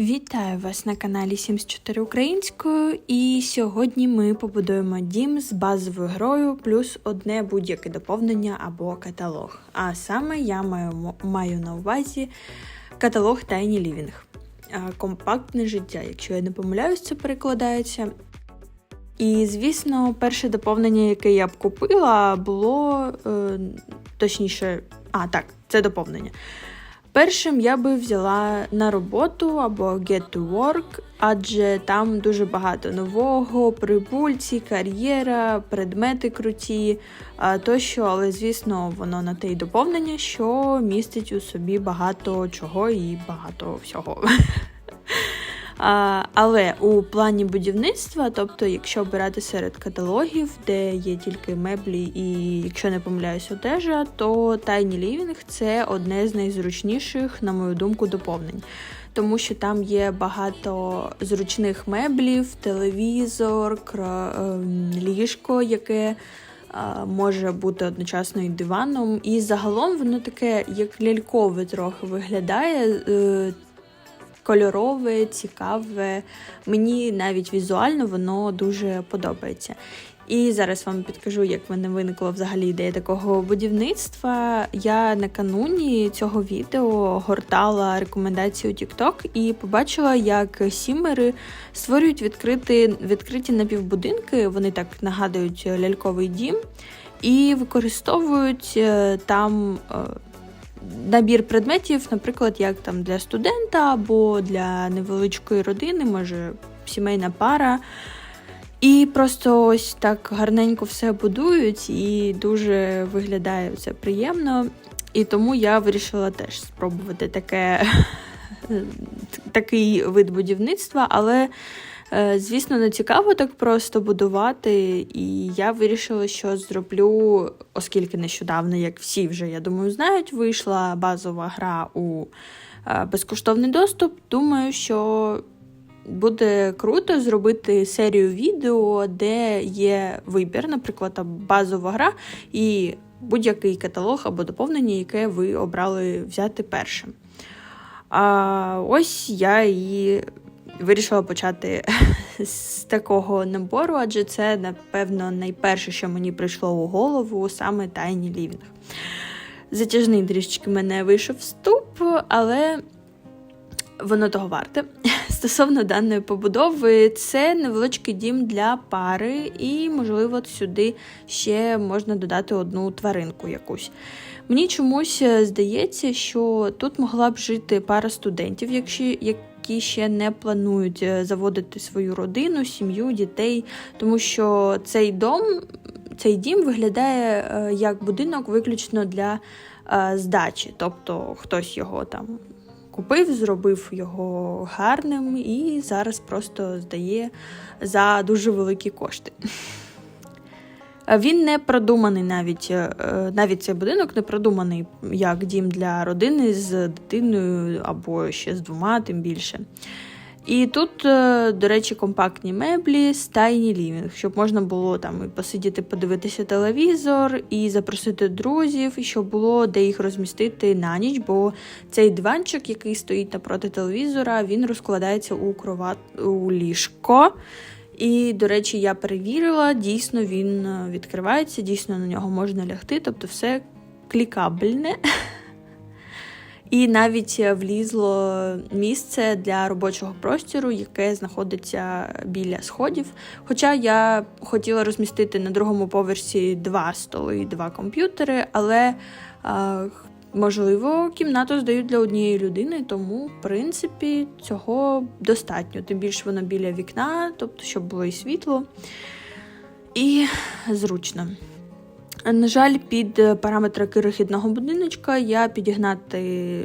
Вітаю вас на каналі 74 Українською, і сьогодні ми побудуємо дім з базовою грою плюс одне будь-яке доповнення або каталог. А саме я маю, маю на увазі каталог Tiny Living. Компактне життя, якщо я не помиляюсь, це перекладається. І, звісно, перше доповнення, яке я б купила, було е, точніше, а так, це доповнення. Першим я би взяла на роботу або Get to Work, адже там дуже багато нового, прибульці, кар'єра, предмети круті тощо, але звісно, воно на те й доповнення, що містить у собі багато чого і багато всього. Але у плані будівництва, тобто, якщо обирати серед каталогів, де є тільки меблі і, якщо не помиляюсь, одежа, то Tiny Living – це одне з найзручніших, на мою думку, доповнень. Тому що там є багато зручних меблів, телевізор, ем, ліжко, яке може бути одночасно і диваном. І загалом воно таке, як лялькове трохи виглядає. Е, кольорове, цікаве. Мені навіть візуально воно дуже подобається. І зараз вам підкажу, як в мене виникла взагалі ідея такого будівництва. Я накануні цього відео гортала рекомендації у TikTok і побачила, як сімери створюють відкриті, відкриті напівбудинки. Вони так нагадують ляльковий дім, і використовують е, там. Набір предметів, наприклад, як там для студента або для невеличкої родини, може сімейна пара. І просто ось так гарненько все будують, і дуже виглядає все приємно. І тому я вирішила теж спробувати таке, такий вид будівництва, але звісно, не цікаво так просто будувати, і я вирішила, що зроблю, оскільки нещодавно, як всі вже, я думаю, знають, вийшла базова гра у е, безкоштовний доступ. Думаю, що буде круто зробити серію відео, де є вибір, наприклад, базова гра і будь-який каталог або доповнення, яке ви обрали взяти першим. А ось я і вирішила почати з такого набору, адже це, напевно, найперше, що мені прийшло у голову, саме Tiny Living. Затяжний трішечки мене вийшов вступ, але воно того варте. Стосовно даної побудови, це невеличкий дім для пари, і, можливо, сюди ще можна додати одну тваринку якусь. Мені чомусь здається, що тут могла б жити пара студентів, якщо які ще не планують е, заводити свою родину, сім'ю, дітей, тому що цей дом, цей дім виглядає е, як будинок виключно для е, здачі. Тобто хтось його там купив, зробив його гарним і зараз просто здає за дуже великі кошти. Він не продуманий навіть е, навіть цей будинок не продуманий як дім для родини з дитиною або ще з двома, тим більше. І тут, е, до речі, компактні меблі, стайні лівінг, щоб можна було там і посидіти, подивитися телевізор, і запросити друзів, і щоб було де їх розмістити на ніч, бо цей диванчик, який стоїть напроти телевізора, він розкладається у кроват у ліжко. І, до речі, я перевірила, дійсно він е, відкривається, дійсно на нього можна лягти, тобто все клікабельне. І навіть е, влізло місце для робочого простору, яке знаходиться біля сходів. Хоча я хотіла розмістити на другому поверсі два столи і два комп'ютери, але Можливо, кімнату здають для однієї людини, тому, в принципі, цього достатньо. Тим більше вона біля вікна, тобто, щоб було і світло, і зручно. На жаль, під параметри кирохідного будиночка я підігнати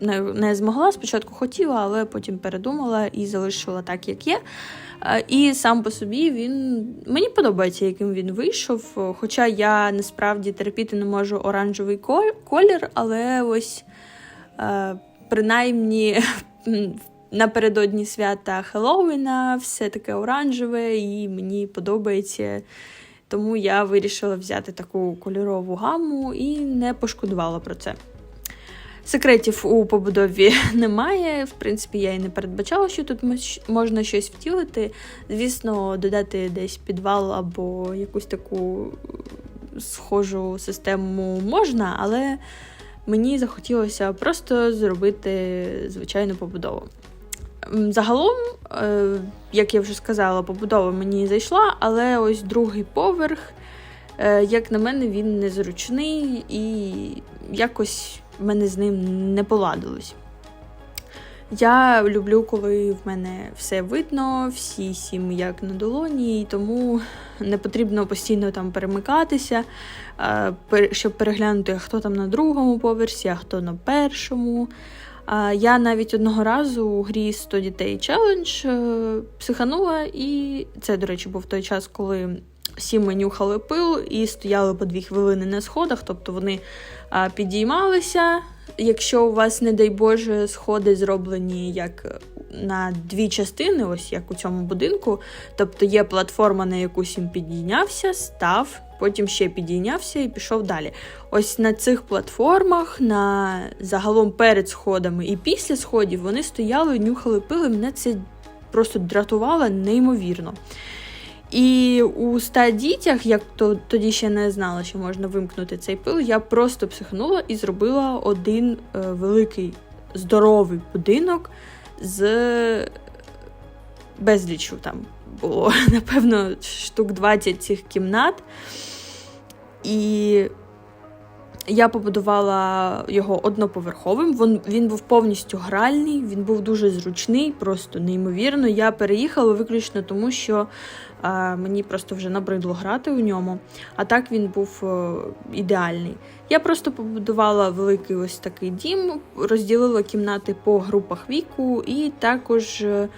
не, не змогла. Спочатку хотіла, але потім передумала і залишила так, як є. І сам по собі він мені подобається, яким він вийшов. Хоча я насправді терпіти не можу оранжевий колір, але ось принаймні напередодні свята Хеллоуіна все таке оранжеве і мені подобається. Тому я вирішила взяти таку кольорову гаму і не пошкодувала про це. Секретів у побудові немає. В принципі, я і не передбачала, що тут можна щось втілити. Звісно, додати десь підвал або якусь таку е, схожу систему можна, але мені захотілося просто зробити звичайну побудову. Загалом, е, як я вже сказала, побудова мені зайшла, але ось другий поверх, е, як на мене, він незручний і якось мене з ним не поладилось. Я люблю, коли в мене все видно, всі сім як на долоні, і тому не потрібно постійно там перемикатися, щоб переглянути, хто там на другому поверсі, а хто на першому. Я навіть одного разу у грі 100 дітей челендж е, психанула, і це, до речі, був той час, коли ми нюхали пил і стояли по дві хвилини на сходах, тобто вони підіймалися. Якщо у вас, не дай Боже, сходи зроблені як на дві частини, ось як у цьому будинку, тобто є платформа, на яку сім підійнявся, став, потім ще підійнявся і пішов далі. Ось на цих платформах, на загалом перед сходами і після сходів вони стояли, нюхали пили. Мене це просто дратувало неймовірно. І у ста дітях, як то тоді ще не знала, що можна вимкнути цей пил, я просто психнула і зробила один е, великий здоровий будинок з безлічу там було, напевно, штук 20 цих кімнат. І я побудувала його одноповерховим. Він, був повністю гральний, він був дуже зручний, просто неймовірно. Я переїхала виключно тому, що е, мені просто вже набридло грати у ньому. А так він був е, ідеальний. Я просто побудувала великий ось такий дім, розділила кімнати по групах віку, і також. Е,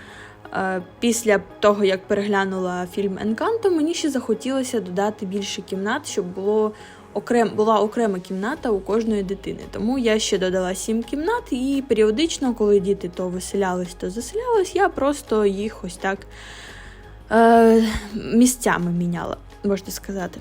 Після того, як переглянула фільм Енканто, мені ще захотілося додати більше кімнат, щоб було окрем, була окрема кімната у кожної дитини. Тому я ще додала сім кімнат, і періодично, коли діти то виселялись, то заселялись, я просто їх ось так е, місцями міняла, можна сказати.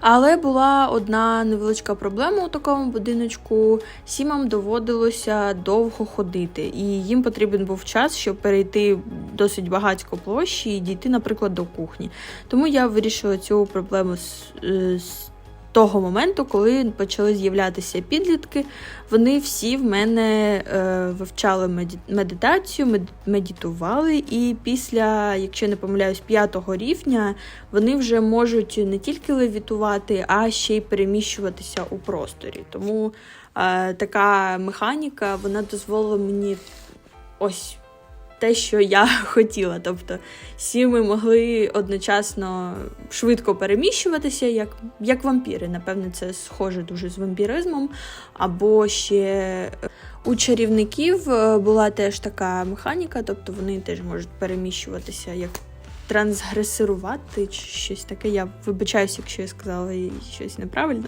Але була одна невеличка проблема у такому будиночку. Сімам доводилося довго ходити, і їм потрібен був час, щоб перейти досить багатько площі і дійти, наприклад, до кухні. Тому я вирішила цю проблему з, е, з того моменту, коли почали з'являтися підлітки. Вони всі в мене е, вивчали медитацію, медитували, і після, якщо не помиляюсь, п'ятого рівня вони вже можуть не тільки левітувати, а ще й переміщуватися у просторі. Тому е, така механіка вона дозволила мені ось те, що я хотіла. Тобто всі ми могли одночасно швидко переміщуватися, як, як вампіри. Напевне, це схоже дуже з вампіризмом. Або ще е, у чарівників е, була теж така механіка, тобто вони теж можуть переміщуватися як трансгресирувати чи щось таке. Я вибачаюся, якщо я сказала щось неправильно.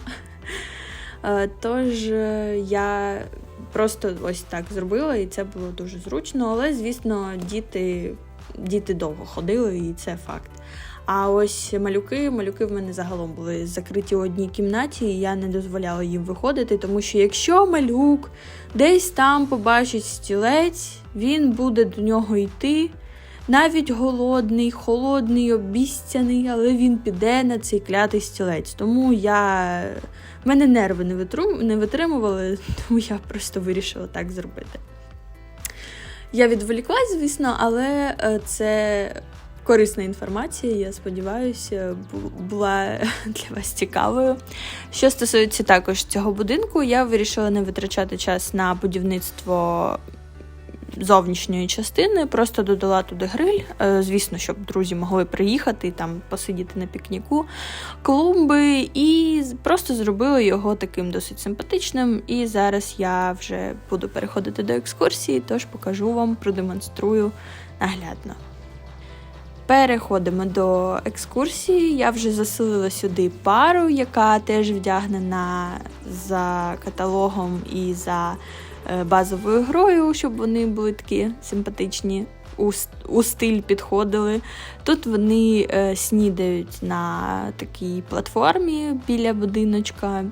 Е, Тож е, я просто ось так зробила, і це було дуже зручно. Але, звісно, діти, діти довго ходили, і це факт. А ось малюки, малюки в мене загалом були закриті у одній кімнаті, і я не дозволяла їм виходити, тому що якщо малюк десь там побачить стілець, він буде до нього йти. Навіть голодний, холодний, обіцяний, але він піде на цей клятий стілець. Тому я. Мене нерви не, витру... не витримували, тому я просто вирішила так зробити. Я відволіклась, звісно, але е, це корисна інформація, я сподіваюся, була для вас цікавою. Що стосується також цього будинку, я вирішила не витрачати час на будівництво зовнішньої частини, просто додала туди гриль. е, Звісно, щоб друзі могли приїхати там посидіти на пікніку, клумби, і просто зробила його таким досить симпатичним. І зараз я вже буду переходити до екскурсії, тож покажу вам, продемонструю наглядно. Переходимо до екскурсії. Я вже заселила сюди пару, яка теж вдягнена за каталогом і за базовою грою, щоб вони були такі симпатичні, у, у стиль підходили. Тут вони е, снідають на такій платформі біля будиночка.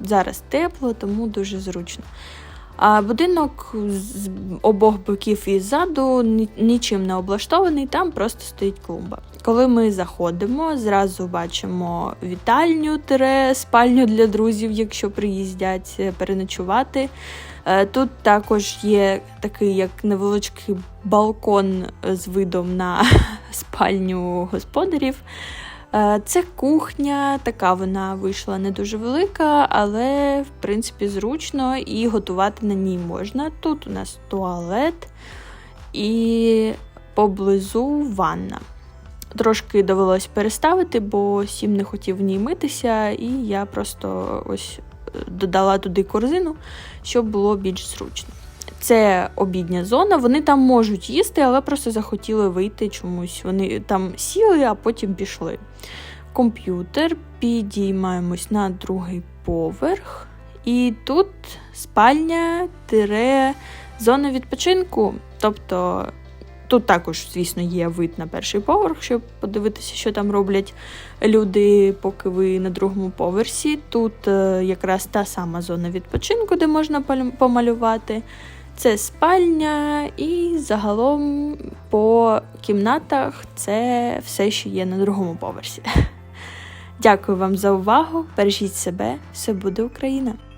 Зараз тепло, тому дуже зручно. А будинок з обох боків і ззаду нічим не облаштований, там просто стоїть клумба. Коли ми заходимо, зразу бачимо вітальню тире спальню для друзів, якщо приїздять е, переночувати. Е, Тут також є такий як невеличкий балкон з видом на спальню господарів. Е, Це кухня, така вона вийшла не дуже велика, але в принципі зручно і готувати на ній можна. Тут у нас туалет і поблизу ванна. Трошки довелось переставити, бо сім не хотів в ній митися, і я просто ось е, додала туди корзину, щоб було більш зручно. Це обідня зона, вони там можуть їсти, але просто захотіли вийти чомусь. Вони там сіли, а потім пішли. Комп'ютер, підіймаємось на другий поверх. І тут спальня тире зона відпочинку. Тобто тут також, звісно, є вид на перший поверх, щоб подивитися, що там роблять люди, поки ви на другому поверсі. Тут е, якраз та сама зона відпочинку, де можна помалювати. Це спальня, і загалом по кімнатах це все, що є на другому поверсі. Дякую вам за увагу. Бережіть себе, все буде Україна!